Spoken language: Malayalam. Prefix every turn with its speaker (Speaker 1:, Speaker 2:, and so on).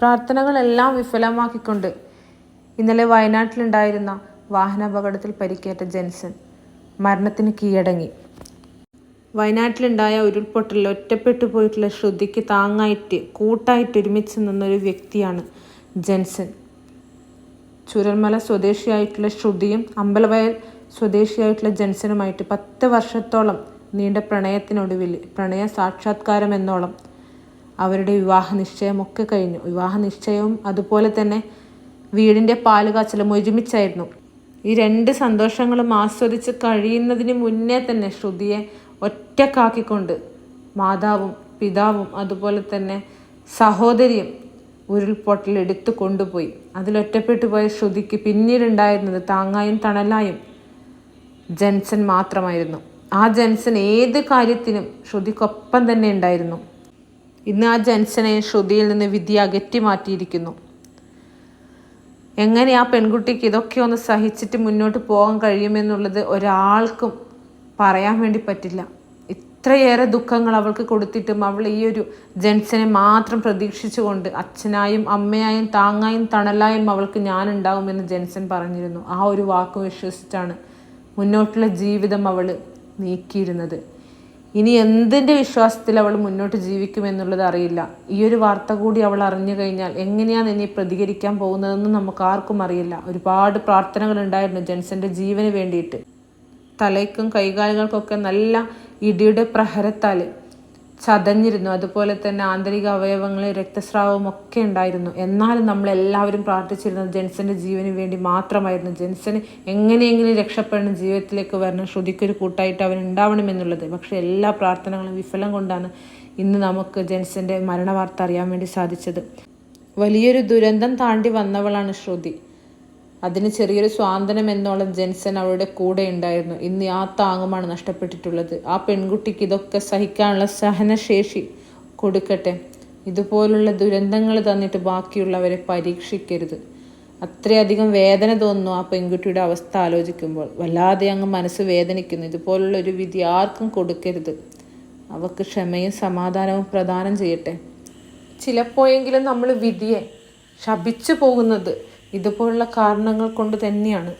Speaker 1: പ്രാർത്ഥനകളെല്ലാം വിഫലമാക്കിക്കൊണ്ട് ഇന്നലെ വയനാട്ടിലുണ്ടായിരുന്ന വാഹനാപകടത്തിൽ പരിക്കേറ്റ ജെൻസൺ മരണത്തിന് കീഴടങ്ങി. വയനാട്ടിലുണ്ടായ ഉരുൾപൊട്ടലിൽ ഒറ്റപ്പെട്ടു പോയിട്ടുള്ള ശ്രുതിക്ക് താങ്ങായിട്ട് കൂട്ടായിട്ട് ഒരുമിച്ച് നിന്നൊരു വ്യക്തിയാണ് ജെൻസൺ. ചുരൽമല സ്വദേശിയായിട്ടുള്ള ശ്രുതിയും അമ്പലവയൽ സ്വദേശിയായിട്ടുള്ള ജെൻസനുമായിട്ട് പത്ത് വർഷത്തോളം നീണ്ട പ്രണയത്തിനൊടുവിൽ പ്രണയ സാക്ഷാത്കാരം എന്നോളം അവരുടെ വിവാഹ നിശ്ചയമൊക്കെ കഴിഞ്ഞു. വിവാഹ നിശ്ചയവും അതുപോലെ തന്നെ വീടിന്റെ പാലുകാച്ചലും ഒരുമിച്ചായിരുന്നു. ഈ രണ്ട് സന്തോഷങ്ങളും ആസ്വദിച്ച് കഴിയുന്നതിന് മുന്നേ തന്നെ ശ്രുതിയെ ഒറ്റക്കാക്കിക്കൊണ്ട് മാതാവും പിതാവും അതുപോലെ തന്നെ സഹോദരിയും ഉരുൾപൊട്ടൽ എടുത്തു കൊണ്ടുപോയി. അതിലൊറ്റപ്പെട്ടു പോയ ശ്രുതിക്ക് പിന്നീടുണ്ടായിരുന്നത് താങ്ങായും തണലായും ജെൻസൺ മാത്രമായിരുന്നു. ആ ജെൻസൺ ഏത് കാര്യത്തിനും ശ്രുതിക്കൊപ്പം തന്നെ ഉണ്ടായിരുന്നു. ഇന്ന് ആ ജെൻസനെ ശ്രുതിയിൽ നിന്ന് വിധി അകറ്റി മാറ്റിയിരിക്കുന്നു. എങ്ങനെ ആ പെൺകുട്ടിക്ക് ഇതൊക്കെ ഒന്ന് സഹിച്ചിട്ട് മുന്നോട്ട് പോകാൻ കഴിയുമെന്നുള്ളത് ഒരാൾക്കും പറയാൻ വേണ്ടി പറ്റില്ല. ഇത്രയേറെ ദുഃഖങ്ങൾ അവൾക്ക് കൊടുത്തിട്ടും അവൾ ഈ ഒരു ജെൻസനെ മാത്രം പ്രതീക്ഷിച്ചുകൊണ്ട് അച്ഛനായും അമ്മയായും താങ്ങായും തണലായും അവൾക്ക് ഞാനുണ്ടാവുമെന്ന് ജെൻസൻ പറഞ്ഞിരുന്നു. ആ ഒരു വാക്ക് വിശ്വസിച്ചാണ് മുന്നോട്ടുള്ള ജീവിതം അവൾ നീക്കിയിരുന്നത്. ഇനി എന്തിന്റെ വിശ്വാസത്തിൽ അവൾ മുന്നോട്ട് ജീവിക്കുമെന്നുള്ളത് അറിയില്ല. ഈ ഒരു വാർത്ത കൂടി അവൾ അറിഞ്ഞു കഴിഞ്ഞാൽ എങ്ങനെയാണ് ഇനി പ്രതികരിക്കാൻ പോകുന്നതെന്ന് നമുക്ക് ആർക്കും അറിയില്ല. ഒരുപാട് പ്രാർത്ഥനകൾ ഉണ്ടായിരുന്നു ജെൻസന്റെ ജീവന് വേണ്ടിയിട്ട്. തലയ്ക്കും കൈകാലുകൾക്കൊക്കെ നല്ല ഇടിയുടെ പ്രഹരത്താൽ ചതഞ്ഞിരുന്നു. അതുപോലെ തന്നെ ആന്തരിക അവയവങ്ങളിൽ രക്തസ്രാവവും ഒക്കെ ഉണ്ടായിരുന്നു. എന്നാലും നമ്മളെല്ലാവരും പ്രാർത്ഥിച്ചിരുന്നത് ജെൻസന്റെ ജീവന് വേണ്ടി മാത്രമായിരുന്നു. ജെൻസന് എങ്ങനെയെങ്കിലും രക്ഷപ്പെടണം ജീവിതത്തിലേക്ക് വരണം ശ്രുതിക്കൊരു കൂട്ടായിട്ട് അവൻ ഉണ്ടാവണമെന്നുള്ളത് പക്ഷേ എല്ലാ പ്രാർത്ഥനകളും വിഫലം കൊണ്ടാണ് ഇന്ന് നമുക്ക് ജെൻസന്റെ മരണവാർത്ത അറിയാൻ വേണ്ടി സാധിച്ചത്. വലിയൊരു ദുരന്തം താണ്ടി വന്നവളാണ് ശ്രുതി. അതിന് ചെറിയൊരു സ്വാതന്ത്ര്യം എന്നോളം ജെൻസൻ അവളുടെ കൂടെ ഉണ്ടായിരുന്നു. ഇന്ന് ആ താങ്ങുമാണ് നഷ്ടപ്പെട്ടിട്ടുള്ളത്. ആ പെൺകുട്ടിക്ക് ഇതൊക്കെ സഹിക്കാനുള്ള സഹനശേഷി കൊടുക്കട്ടെ. ഇതുപോലുള്ള ദുരന്തങ്ങൾ തന്നിട്ട് ബാക്കിയുള്ളവരെ പരീക്ഷിക്കരുത്. അത്രയധികം വേദന തോന്നുന്നു ആ പെൺകുട്ടിയുടെ അവസ്ഥ ആലോചിക്കുമ്പോൾ. വല്ലാതെ അങ്ങ് മനസ്സ് വേദനിക്കുന്നു. ഇതുപോലുള്ള ഒരു വിധി ആർക്കും കൊടുക്കരുത്. അവക്ക് ക്ഷമയും സമാധാനവും പ്രദാനം ചെയ്യട്ടെ. ചിലപ്പോഴെങ്കിലും നമ്മൾ വിധിയെ ശപിച്ചു പോകുന്നത് ഇതുപോലുള്ള കാരണങ്ങൾ കൊണ്ട് തന്നെയാണ്.